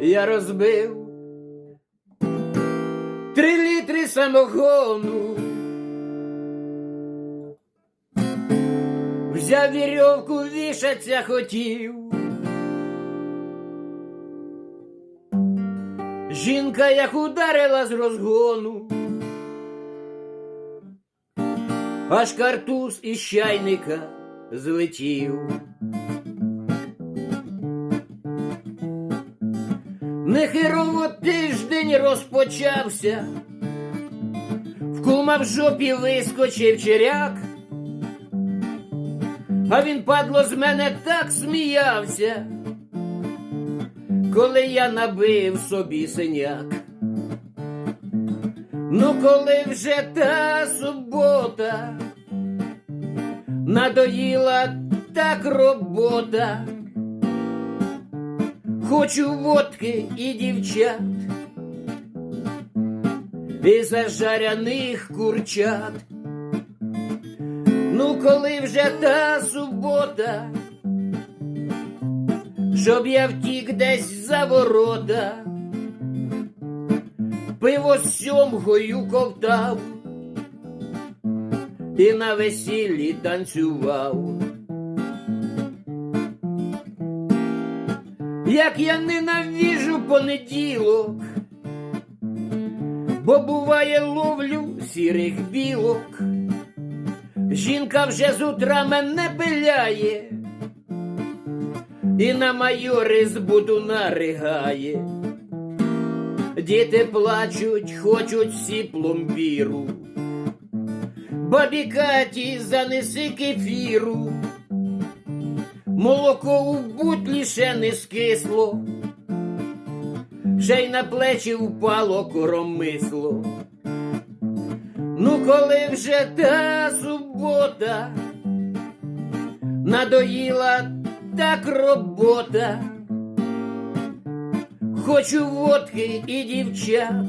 я розбив три літри самогону. Взяв вірьовку, вішаться хотів. Жінка як ударила з розгону, аж картуз із чайника злетів. Нехерово тиждень розпочався, в кума в жопі вискочив черяк, а він падло з мене так сміявся, коли я набив собі синяк. Ну, коли вже та субота, надоїла так робота. Хочу водки і дівчат, і зажаряних курчат. Ну, коли вже та субота, щоб я втік десь за ворота, пиво сьомгою ковтав і на весіллі танцював. Як я ненавіжу понеділок, бо буває ловлю сірих білок. Жінка вже з утра мене пиляє, і на майори з будуна ригає. Діти плачуть, хочуть всі пломбіру. Бабі Каті занеси кефіру. Молоко у бутлі ще не скисло, ще й на плечі впало коромисло. Ну, коли вже та субота, надоїла так робота, хочу водки і дівчат,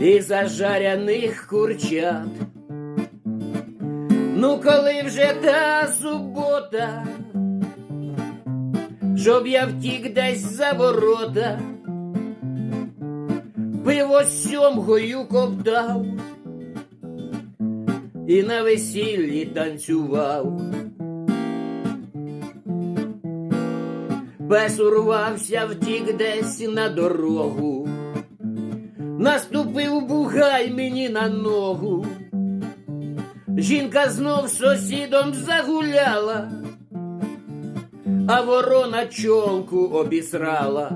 і зажаряних курчат. Ну, коли вже та субота, щоб я втік десь за ворота, пиво сьомгою ковтав і на весіллі танцював. Пес урвався, втік десь на дорогу, наступив бугай мені на ногу. Жінка знов сусідом загуляла, а ворона чолку обісрала.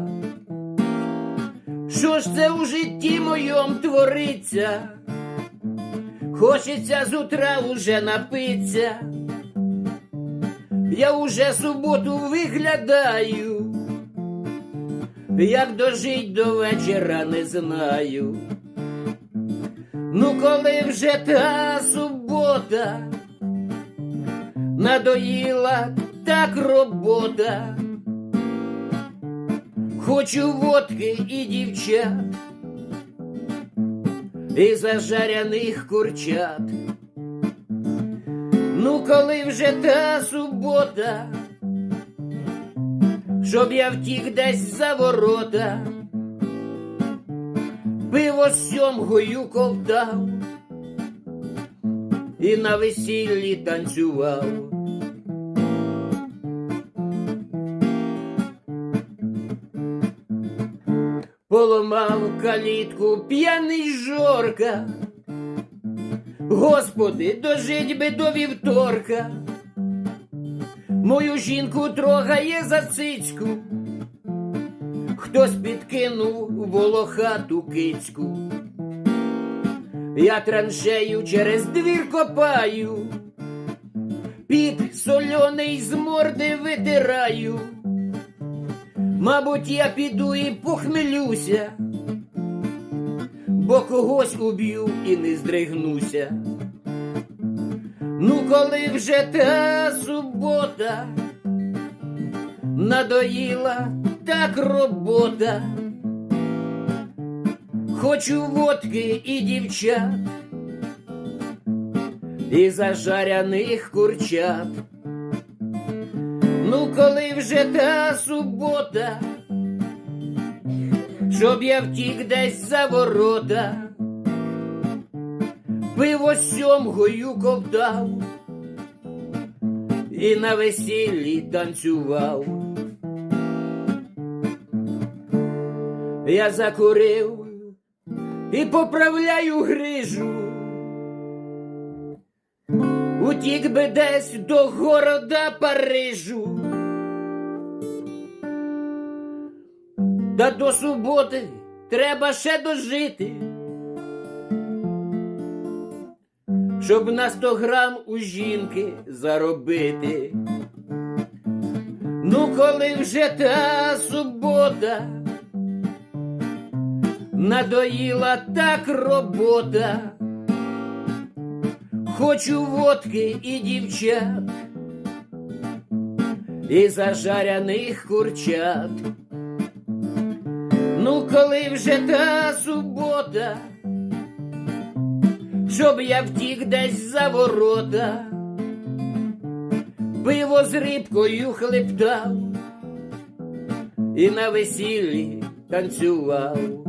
Що ж це у житті моєм твориться? Хочеться з утра уже напиться. Я уже суботу виглядаю, як дожить до вечора не знаю. Ну, коли вже та субота, надоїла так робота, хочу водки і дівчат, і зажаряних курчат. Ну, коли вже та субота, щоб я втік десь за ворота пиво сьомгою ковтав і на весіллі танцював. Поламав калітку п'яний жорка. Господи, дожить би до вівторка. Мою жінку трогає за цицьку. Хтось підкинув волохату кицьку. Я траншею через двір копаю, під сольоний з морди витираю. Мабуть, я піду і похмелюся, бо когось уб'ю і не здригнуся. Ну, коли вже та субота надоїла так робота. Хочу водки і дівчат, і зажаряних курчат. Ну, коли вже та субота, щоб я втік десь за ворота, пиво сьомгою ковтав і на весіллі танцював. Я закурив і поправляю грижу. Утік би десь до города Парижу. Та до суботи треба ще дожити. Щоб на сто грам у жінки заробити. Ну, коли вже та субота, надоїла так робота. Хочу водки і дівчат, і зажаряних курчат. Ну, коли вже та субота, щоб я втік десь за ворота, пиво з рибкою хлептав і на весіллі танцював.